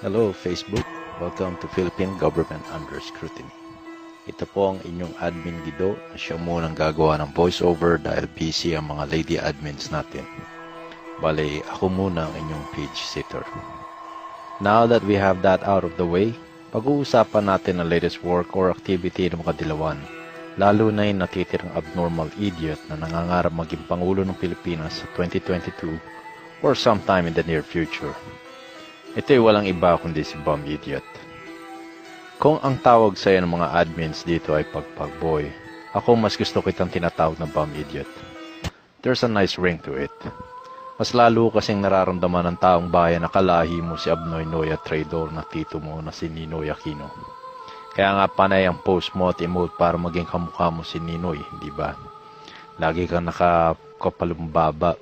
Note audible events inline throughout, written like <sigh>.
Hello Facebook, welcome to Philippine Government Under Scrutiny. Ito po ang inyong admin Gido na siya munang gagawa ng voiceover dahil busy ang mga lady admins natin. Bale, ako muna ang inyong page sitter. Now that we have that out of the way, pag-uusapan natin ang latest work or activity ng mga dilawan, lalo na yung natitirang abnormal idiot na nangangarap maging Pangulo ng Pilipinas sa 2022 or sometime in the near future. Ito'y walang iba kundi si Bomb Idiot. Kung ang tawag sa'yo ng mga admins dito ay pagpagboy, ako mas gusto kitang tinatawag na Bomb Idiot. There's a nice ring to it. Mas lalo kasing nararamdaman ng taong bayan na kalahi mo si Abnoy Noya Trader na tito mo na si Ninoy Aquino. Kaya nga panay ang post mo at emote para maging kamukha mo si Ninoy, di ba? Lagi kang nakapalumbaba.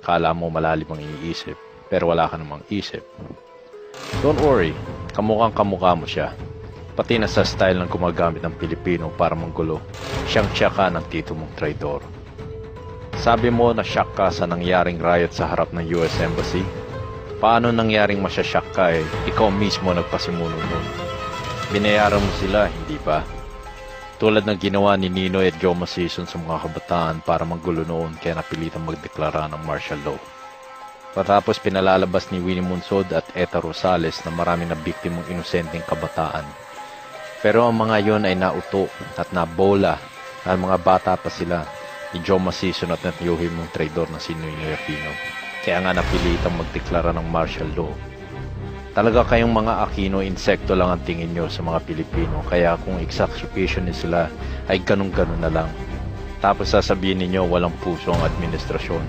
Kala mo malalim ang iniisip, pero wala ka namang isip. Don't worry, kamukhang kamukha mo siya. Pati na sa style ng gumagamit ng Pilipino para manggulo, siyang tsaka ng tito mong traidor. Sabi mo na shock ka sa nangyaring riot sa harap ng US Embassy? Paano nangyaring masyashock ka eh, ikaw mismo nagpasimuno nun? Binayaran mo sila, hindi ba? Tulad ng ginawa ni Ninoy at Joma Season sa mga kabataan para manggulo noon kaya napilitang magdeklara ng martial law. Patapos pinalalabas ni Winnie Monsod at Eta Rosales na marami na biktimong inosenteng kabataan. Pero ang mga yon ay nauto at nabola at mga bata pa sila ni Joma Season at natiyuhin mong traidor na si Ninoy Aquino. Kaya nga napilitang magdeklara ng martial law. Talaga kayong mga Aquino, insekto lang ang tingin nyo sa mga Pilipino. Kaya kung execution sila, ay ganun-ganun na lang. Tapos sasabihin ninyo walang puso ang administrasyon.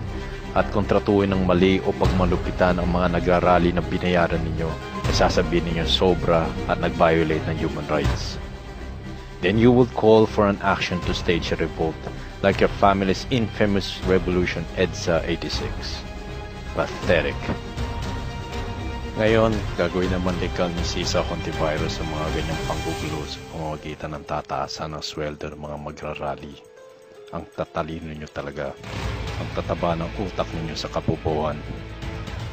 At kontratuhin ng mali o pagmalupitan ang mga nagrarally na binayaran ninyo, ay sasabihin ninyo sobra at nag-violate ng human rights. Then you would call for an action to stage a revolt like your family's infamous revolution EDSA 86. Pathetic. Ngayon, gagawin naman legal ni Sisa Contivirus sa mga ganyang panggugulo sa pamamagitan ng tataasan ng sweldo ng mga magrarally. Ang tatalino nyo talaga. Ang tataba ng utak ninyo sa kapupuan.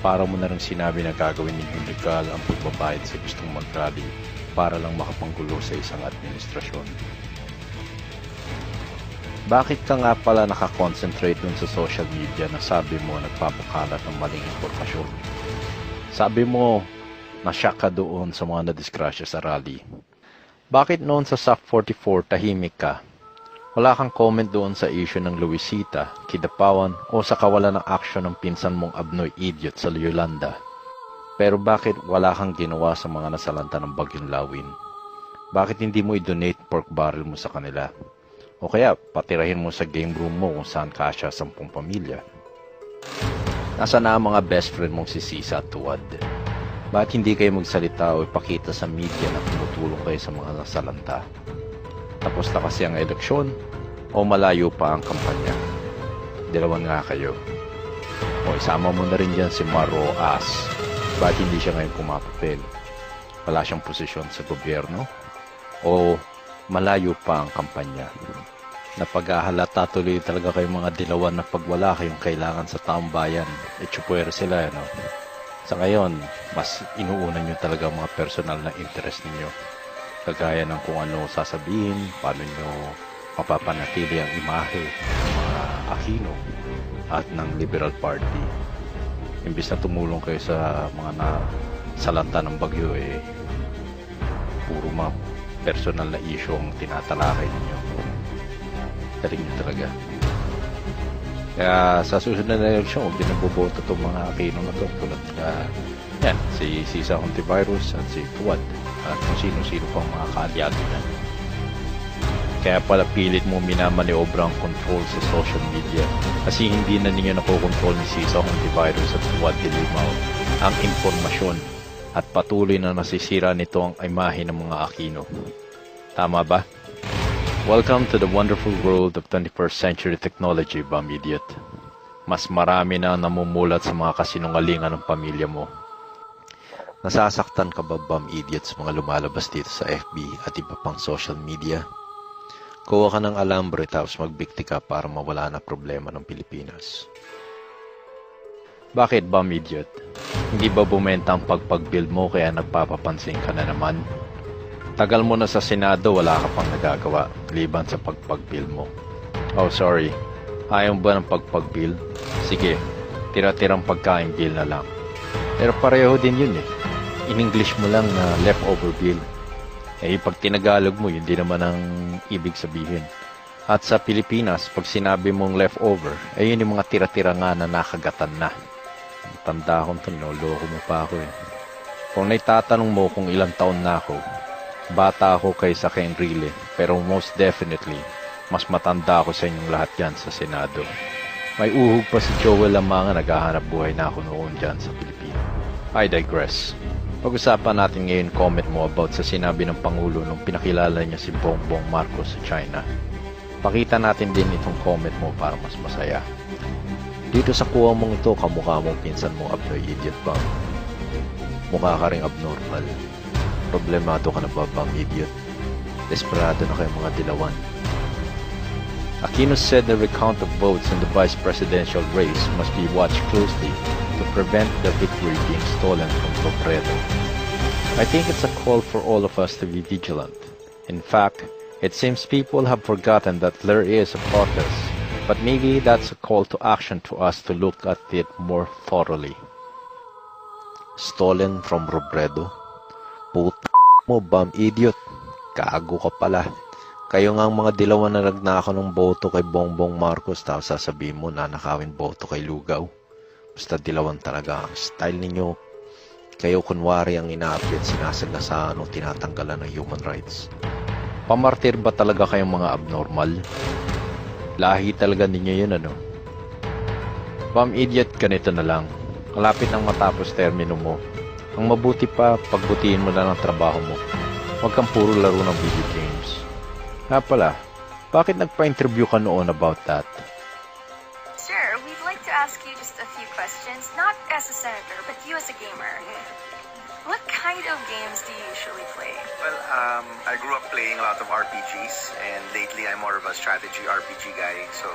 Para mo na rin sinabi na gagawin ninyo legal ang pagbabayad sa gustong magrally para lang makapanggulo sa isang administrasyon. Bakit ka nga pala nakakonsentrate dun sa social media na sabi mo nagpapakalat ng maling impormasyon? Sabi mo, nasyak ka doon sa mga nadisgrasya sa rally. Bakit noon sa SAP 44 tahimik ka? Wala kang comment doon sa issue ng Luisita, Kidapawan o sa kawalan ng aksyon ng pinsan mong abnoy idiot sa Yolanda. Pero bakit wala kang ginawa sa mga nasalanta ng bagyong lawin? Bakit hindi mo i-donate pork barrel mo sa kanila? O kaya patirahin mo sa game room mo kung saan kasya sampung pamilya? Nasa na ang mga best friend mong si Sisa at Tuwad? Bakit hindi kayo magsalita o ipakita sa media na tumutulong kayo sa mga nasalanta? Tapos na kasi ang eleksyon o malayo pa ang kampanya? Dalawan nga kayo. O isama mo na rin dyan si Maro As. Bakit hindi siya ngayon pumapapel? Wala siyang posisyon sa gobyerno? O malayo pa ang kampanya? Napaghahalata tuloy talaga kayong mga dilawan na pag wala kayong kailangan sa taong bayan, e chupuero sila, no? Sa ngayon, mas inuuna nyo talaga ang mga personal na interest ninyo. Kagaya ng kung ano sasabihin, paano nyo mapapanatili ang imahe ng mga Aquino at ng Liberal Party. Imbis na tumulong kayo sa mga na salanta ng bagyo, eh, puro mga personal na issue ang tinatalakay ninyo. Galing nyo talaga. Kaya sa susunod na eleksyon, huwag din naboboto itong mga Aquino na to. Tulad na, yan, si Sisa Contivirus at si Tuwad at kung sino-sino pang mga kaalyado na. Kaya pala pilit mo minamaniobra ang control sa social media kasi hindi na ninyo nakokontrol ni Sisa Contivirus at Tuwad Dilimaw ang impormasyon at patuloy na nasisira nito ang imahe ng mga Aquino. Tama ba? Welcome to the wonderful world of 21st century technology, Bam Idiot. Mas marami na namumulat sa mga kasinungalingan ng pamilya mo. Nasasaktan ka ba, Bam Idiot, sa mga lumalabas dito sa FB at iba pang social media? Kuha ka ng alambre tapos magbikti ka para mawala na problema ng Pilipinas. Bakit, Bam Idiot? Hindi ba bumenta ang pagpag-build mo kaya nagpapapansin ka na naman? Tagal mo na sa Senado, wala ka pang nagagawa, liban sa pagpag-build mo. Oh, sorry. Ayaw ba ng pagpag-build? Sige, tira-tirang pagkain bill na lang. Pero pareho din yun eh. In English mo lang na leftover bill. Eh, pag tinagalog mo, yun din naman ang ibig sabihin. At sa Pilipinas, pag sinabi mong leftover, ay yun yung mga tira-tira nga na nakagatan na. Tanda ko ito, noloko mo pa ako eh. Kung naitatanong mo kung ilang taon na ako, bata ako kaysa kay Enrile, pero most definitely, mas matanda ako sa inyong lahat yan sa Senado. May uhog pa si Joel Lamanga naghahanap buhay na ako noon dyan sa Pilipino. I digress. Pag-usapan natin ngayon comment mo about sa sinabi ng Pangulo nung pinakilala niya si Bongbong Marcos sa China. Pakita natin din itong comment mo para mas masaya. Dito sa kuha mong ito, kamukha mong pinsan mong abnoy idiot ba? Mukha ka ring abnormal. Problemado ka na ba bang idiot? Desperado na kayong mga dilawan. Aquino said the recount of votes in the vice presidential race must be watched closely to prevent the victory being stolen from Robredo. I think it's a call for all of us to be vigilant. In fact, it seems people have forgotten that there is a protest, but maybe that's a call to action to us to look at it more thoroughly. Stolen from Robredo? Put mo, bam idiot. Kago ka pala. Kayo nga ang mga dilawan na nagnakaw ng boto kay Bongbong Marcos tapos sasabihin mo na nakawin boto kay Lugaw. Basta dilawan talaga ang style ninyo. Kayo kunwari ang ina-update sinasagasaan o tinatanggalan ng human rights. Pamartir ba talaga kayong mga abnormal? Lahi talaga ninyo yun ano? Pam idiot ganito na lang. Kalapit nang matapos termino mo. Ang mabuti pa, pagbutihin mo na ng trabaho mo. Huwag kang puro laro ng video games. Nga pala, bakit nagpa-interview ka noon about that? As a senator, but you as a gamer. What kind of games do you usually play? Well, um, I grew up playing a lot of RPGs, and lately I'm more of a strategy RPG guy. So,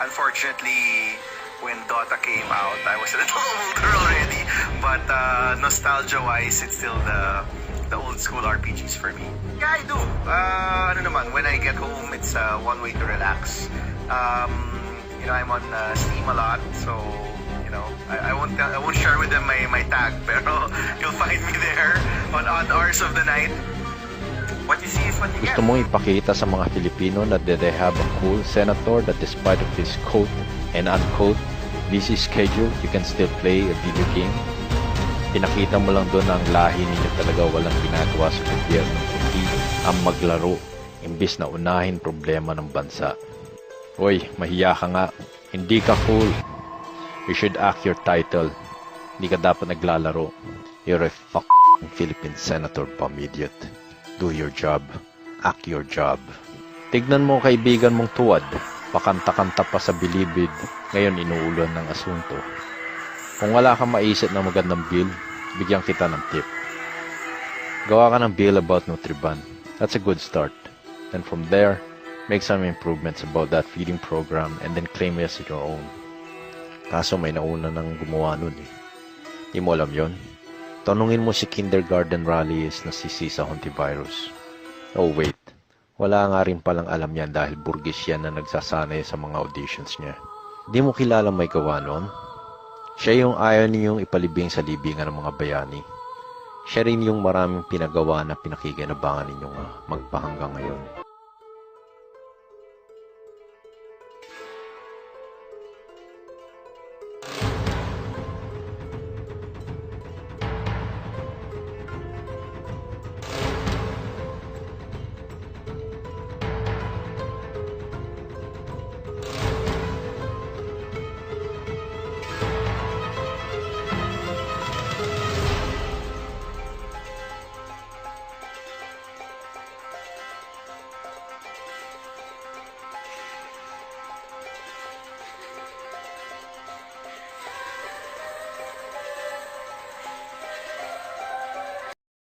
unfortunately, when Dota came out, I was a <laughs> little older already. But uh, nostalgia-wise, it's still the the old school RPGs for me. Yeah, I do. Uh, ano naman, when I get home, it's uh, one way to relax. Um, you know, I'm on uh, Steam a lot, so you know, I, I won't tell- I won't share with them my, my tag, <laughs> pero you'll find me there on odd hours of the night. What you see is what you get. Gusto mong ipakita sa mga Filipino na they have a cool senator that despite of his quote and unquote busy schedule, you can still play a video game? Pinakita mo lang doon ang lahi ninyo talaga walang ginagawa sa gobyerno kundi ang maglaro imbis na unahin problema ng bansa. Hoy, mahiya ka nga. Hindi ka cool. You should act your title. Hindi ka dapat naglalaro. You're a fuck Philippine senator, pamidiot. Do your job. Act your job. Tignan mo kaibigan mong tuwad. Pakanta-kanta pa sa bilibid. Ngayon inuulan ng asunto. Kung wala kang maisip na magandang bill, bigyan kita ng tip. Gawa ka ng bill about Nutriban. That's a good start. Then from there, make some improvements about that feeding program and then claim it as your own. Kaso may nauna nang gumawa nun eh. Di mo alam yon? Tanungin mo si kindergarten rallies na si Sisa Hontivirus. Oh wait, wala nga rin palang alam yan dahil burgis yan na nagsasanay sa mga auditions niya. Di mo kilala may gawa nun? Siya yung ayaw niyong ipalibing sa libingan ng mga bayani. Siya rin yung maraming pinagawa na pinakikinabangan ninyong ah, magpahanggang ngayon.